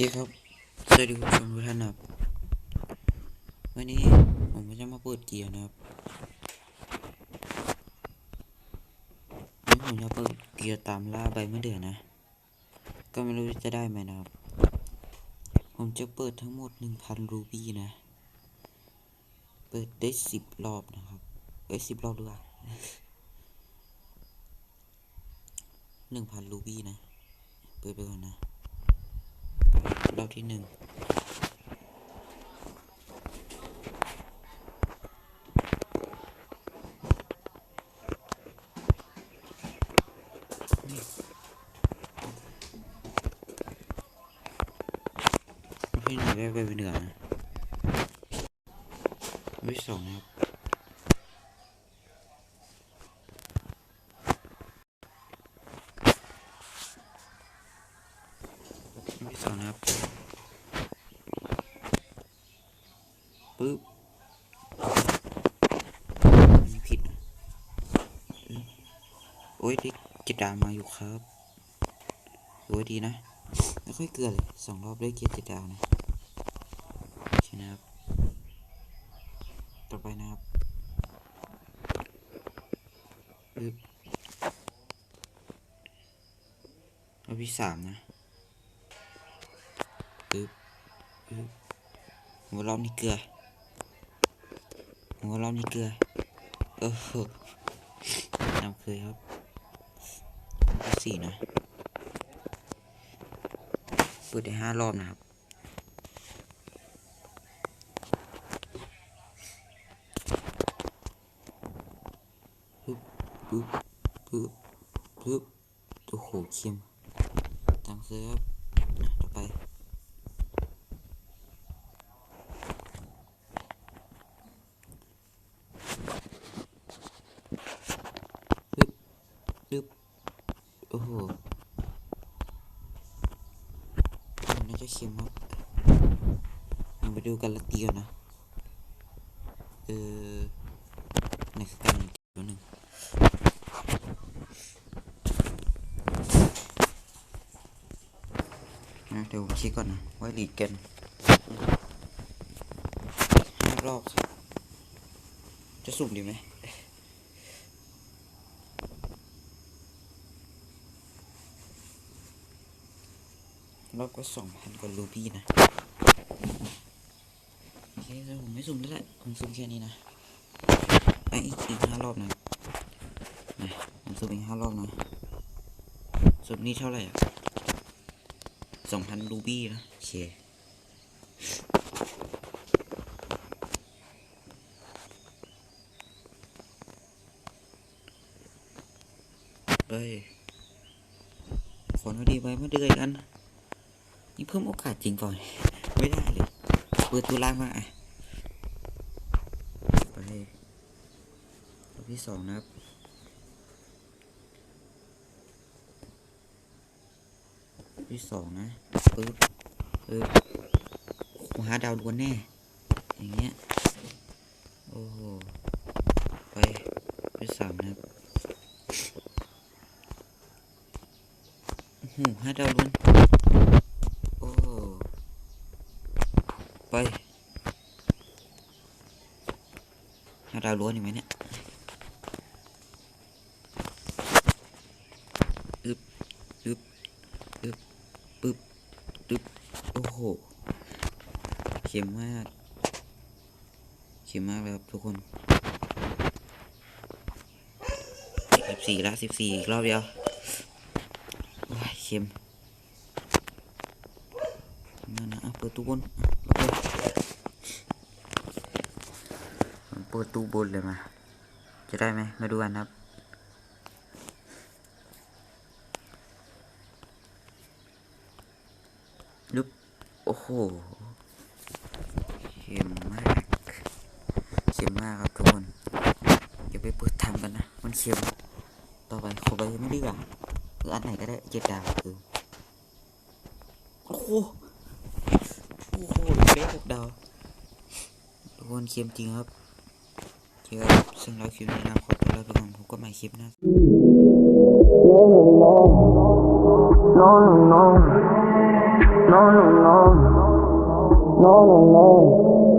เคครับ สวัสดีคุณผู้ชมทุกท่านนะครับ วันนี้ผมก็จะมาเปิดเกียร์นะครับวันนี้ผมจะเปิดเกียร์ตามล่าใบมะเดื่อนะ ก็ไม่รู้จะได้ไหมนะครับ ผมจะเปิดทั้งหมดหนึ่งพันรูบี้นะ เปิดได้สิบรอบนะครับ เอ้ยสิบรอบด้วยหนึ่งพันรูบี้นะ เปิดไปก่อนนะ รอบที่หนึ่งที่หนึ่งได้ไปเป็นเหนือนะรอบที่สองนะครับรอบที่สองนะครับ ปึ๊บอันผิดโอ้ยได้จิตดามาอยู่ครับโอ้ยดีนะ ไม่ค่อยเกลือเลยสองรอบได้เกียรติจิตดาวนะโอเคนะครับ ต่อไปนะครับปึ๊บรอบที่สามนะปึ๊บปึ๊บหัวรอบนี้เกลือ หัวรอบนี้เกลือโอ้โหนำเคยครับรอบที่สี่นะเปิดได้ห้ารอบนะครับปึ๊บปึ๊บปึ๊บปึ๊บโอ้โหเค็มตังซื้อครับอะต่อไปปึ๊บปึ๊บ โอ้โหน่าจะเค็มครับยังไปดูกันละเตียวนะ เออไหนกันตัวหนึ่งนะเดี๋ยวผมเช็คก่อนนะว่าลีดกันห้ารอบจะสุ่มดีไหม รอบก็สองพันกว่ารูปี้นะโอเคแล้วผมไม่สุ่มแล้วแหละผมสุ่มแค่นี้นะไออีกอีกห้ารอบนะนะผมสุ่มอีกห้ารอบนะสุ่มนี่เท่าไหร่อะสองพันรูบี้นะโอเคเอ้ยขอหน่อยดีไว้มาเดือยกัน นี่เพิ่มโอกาสจริงก่อน ไม่ได้เลย เปิดตัวล่างมาอะไปรอบที่สองนะครับที่สองนะปึ๊บปึ๊บกูหาดาวดวนแน่ อย่างเงี้ย โอ้โห ไปที่สามนะครับหูหาดาวดวน โอ้ไปหา ดาวล้วนอยู่ไหมเนี่ยอึบอึบอึบปึ๊บปึ๊บโอ้โหเข็มมากเข็มมากเลยครับทุกคนสิบสี่ละสิบสี่อีกรอบเดียวโอ้ยเข็มนั่นนะเปิดตู้บน อะตูบนเลยมา จะได้ไหมมาดูกันครับ ลุกโอ้โหเค็มมากเค็มมากครับทุกคนอย่าไปเปิดทำกันนะ มันเค็มต่อไปขอไปไม่ดีกว่าหรืออันไหนก็ได้เจ็ดดาวคือโอ้โหโอ้โหเล็กหกดาวทุกคนเค็มจริงครับ เยอะซึ่งเราคลิปนี้นะขอตัวลาไปก่อนพบก็ใหม่คลิปหนะ No, no, no. No, no, no. No, no, no.